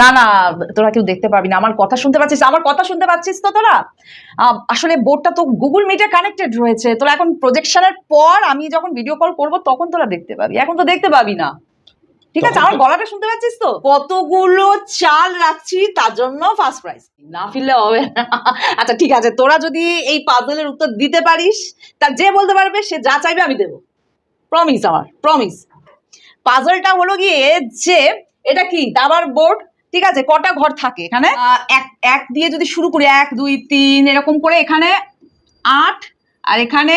না না তোরা কেউ দেখতে পাবি না। আমার কথা শুনতে পাচ্ছিস আমার কথা শুনতে পাচ্ছিস তো তোরা? আসলে বোর্ডটা তো গুগল মিটে কানেক্টেড রয়েছে। তোরা এখন প্রজেকশনের পর আমি যখন ভিডিও কল করব তখন তোরা দেখতে পাবি। এখন তো দেখতে পাবি না। ঠিক আছে? আমার গলাটা শুনতে পাচ্ছিস তো? কতগুলো চাল রাখছি তার জন্য ফার্স্ট প্রাইজ না ফিরলে হবে না। আচ্ছা ঠিক আছে। তোরা যদি এই পাজলের উত্তর দিতে পারিস তার যে বলতে পারবে সে যা চাইবে আমি দেবো। প্রমিস আমার প্রমিস পাজলটা হলো গিয়ে যে এটা কি? দাবার বোর্ড ঠিক আছে? কটা ঘর থাকে এখানে? এক এক দিয়ে যদি শুরু করি, এক, দুই, তিন, এরকম করে এখানে আট, আর এখানে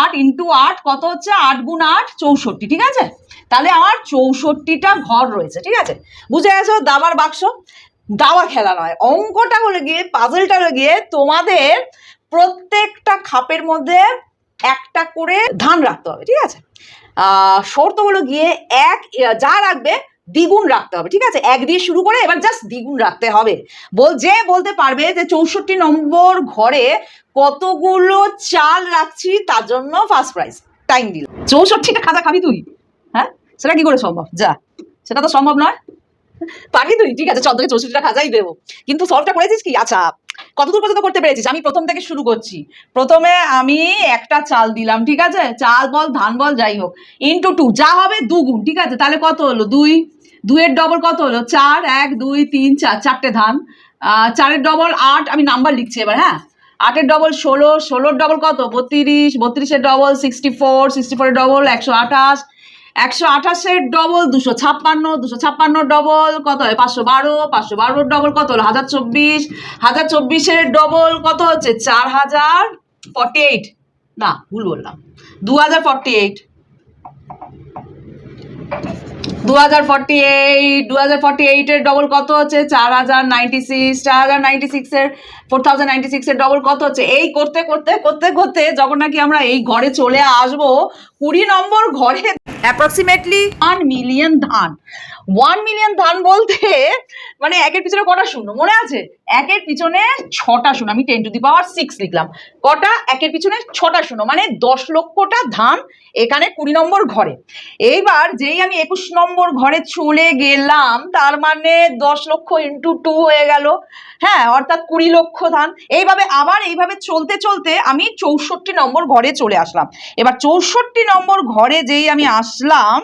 আট ইন্টু আট কত হচ্ছে? আট গুণ আট, চৌষট্টি, ঠিক আছে? তাহলে আমার চৌষট্টিটা ঘর রয়েছে, ঠিক আছে? বুঝে গেছো? দাবার বাক্স? দাবা খেলা নয়, অঙ্কটা হলো গিয়ে পাজলটা হলো গিয়ে তোমাদের প্রত্যেকটা খাপের মধ্যে একটা করে ধান রাখতে হবে, ঠিক আছে? শর্ত হলো গিয়ে এক যা রাখবে দ্বিগুণ রাখতে হবে, ঠিক আছে? এক দিয়ে শুরু করে এবার জাস্ট দ্বিগুণ রাখতে হবে। বল, যে বলতে পারবে যে চৌষট্টি নম্বর ঘরে কতগুলো চাল রাখছি তার জন্য ফার্স্ট প্রাইজ টাইম দিল চৌষট্টিটা খাজা খাবি তুই? হ্যাঁ? সেটা কি করে সম্ভব? যা, সেটা তো সম্ভব নয়। পারবি তুই, ঠিক আছে, চল তোকে চৌষট্টিটা খাজাই দেবো। কিন্তু সলভটা করেছিস কি? আচ্ছা কতদূর পর্যন্ত করতে পেরেছিস? আমি প্রথম থেকে শুরু করছি। প্রথমে আমি একটা চাল দিলাম, ঠিক আছে? চাল বল, ধান বল, যাই হোক। ইন্টু টু যা হবে দুগুণ, ঠিক আছে? তাহলে কত হলো? দুই দুইয়ের ডবল কত হলো? চার, এক, দুই, তিন, চার, চারটে ধান। চারের ডবল আট, আমি নাম্বার লিখছি এবার হ্যাঁ? আটের ডবল ষোলো, ষোলোর ডবল কত? বত্রিশ, বত্রিশের ডবল সিক্সটি ফোর সিক্সটি ফোরের ডবল একশো আঠাশ, একশো আঠাশের ডবল দুশো ছাপ্পান্ন দুশো ছাপ্পান্ন ডবল কত হয়? পাঁচশো বারো, পাঁচশো বারোর ডবল কত হলো? হাজার চব্বিশ, হাজার চব্বিশের ডবল কত হচ্ছে? চার হাজার ফর্টি এইট না, ভুল বললাম। দু হাজার ফর্টি এইট দু হাজার ফর্টি এইট দু হাজার ফর্টি এইটের ডবল কত হচ্ছে? চার হাজার নাইনটি সিক্স চার হাজার নাইনটি সিক্সের ফোর থাউজেন্ড নাইনটি সিক্সের ডবল কত হচ্ছে? এই করতে করতে করতে করতে যখন নাকি আমরা এই ঘরে চলে আসব। কুড়ি নম্বর ঘরে অ্যাপ্রক্সিমেটলি ওয়ান মিলিয়ন ধান। ওয়ান মিলিয়ন ধান বলতে মানে একের পিছনে কটা শূন্য? মনে আছে? একের পিছনে ছটা শূন্য। আমি ten to the power six লিখলাম। কটা? একের পিছনে ছটা শূন্য। মানে দশ লক্ষটা ধান এখানে কুড়ি নম্বর ঘরে। এইবার যেই আমি একুশ নম্বর ঘরে চলে গেলাম, তার মানে দশ লক্ষ ইন্টু টু হয়ে গেল। হ্যাঁ অর্থাৎ কুড়ি লক্ষ ধান। এইভাবে আবার এইভাবে চলতে চলতে আমি চৌষট্টি নম্বর ঘরে চলে আসলাম। এবার চৌষট্টি নম্বর ঘরে যেই আমি আসলাম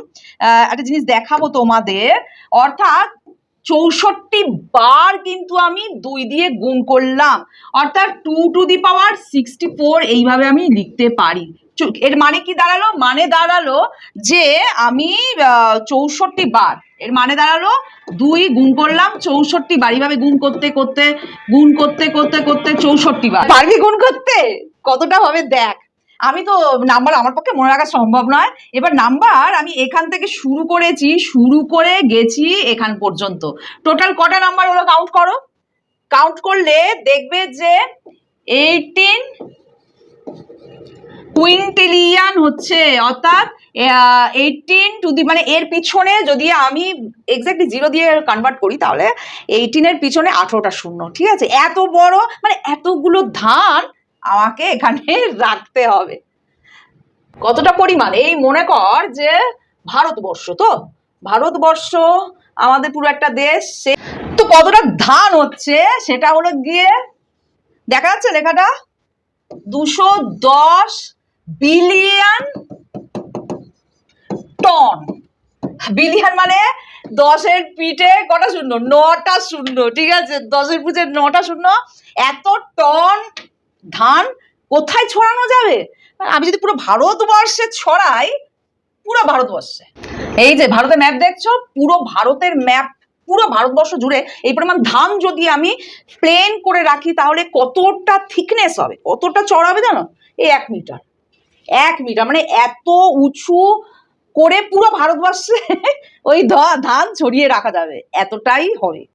একটা জিনিস দেখাবো তোমাদের। অর্থাৎ চৌষট্টি বার কিন্তু আমি দুই দিয়ে গুণ করলাম। অর্থাৎ two to the power sixty four এইভাবে আমি লিখতে পারি। এর মানে কি দাঁড়াল? মানে দাঁড়াল যে আমি চৌষট্টি বার। এর মানে দাঁড়াল দুই গুণ করলাম চৌষট্টি বার। এইভাবে গুণ করতে করতে, গুণ করতে করতে করতে চৌষট্টি বার। পারবি গুণ করতে? কতটা হবে দেখ। আমি তো নাম্বার আমার পক্ষে মনে রাখা সম্ভব নয়। এবার নাম্বার আমি এখান থেকে শুরু করেছি, শুরু করে গেছি এখান পর্যন্ত। টোটাল কটা নাম্বার হলো কাউন্ট করো? কাউন্ট করলে দেখবে যে এইটিন কুইন্টিলিয়ান হচ্ছে, অর্থাৎ এইটিন টু দি মানে এর পিছনে যদি আমি এক্স্যাক্টলি জিরো দিয়ে কনভার্ট করি, তাহলে এইটিনের পিছনে আঠেরোটা শূন্য, ঠিক আছে? এত বড় মানে এতগুলো ধান আমাকে এখানে রাখতে হবে। কতটা পরিমাণ? এই মনে কর যে ভারতবর্ষ তো। ভারতবর্ষ আমাদের পুরো একটা দেশ, সে তো কতটা ধান হচ্ছে সেটা হলো গিয়ে দেখা যাচ্ছে লেখাটা, দুশো দশ বিলিয়ন টন। বিলিয়ন মানে দশের পিঠে কটা শূন্য? নটা শূন্য, ঠিক আছে? দশের পিঠে নটা শূন্য। এত টন ধান কোথায় ছড়ানো যাবে? আমি যদি পুরো ভারতবর্ষে ছড়াই, পুরো ভারতবর্ষে। এই যে ভারতের ম্যাপ দেখছ, পুরো ভারতের ম্যাপ পুরো ভারতবর্ষ জুড়ে এই পরিমাণ ধান যদি আমি প্লেন করে রাখি, তাহলে কতটা থিকনেস হবে? কতটা চড়াবে জানো? এই এক মিটার এক মিটার মানে এত উঁচু করে পুরো ভারতবর্ষে ওই ধান ছড়িয়ে রাখা যাবে। এতটাই হবে।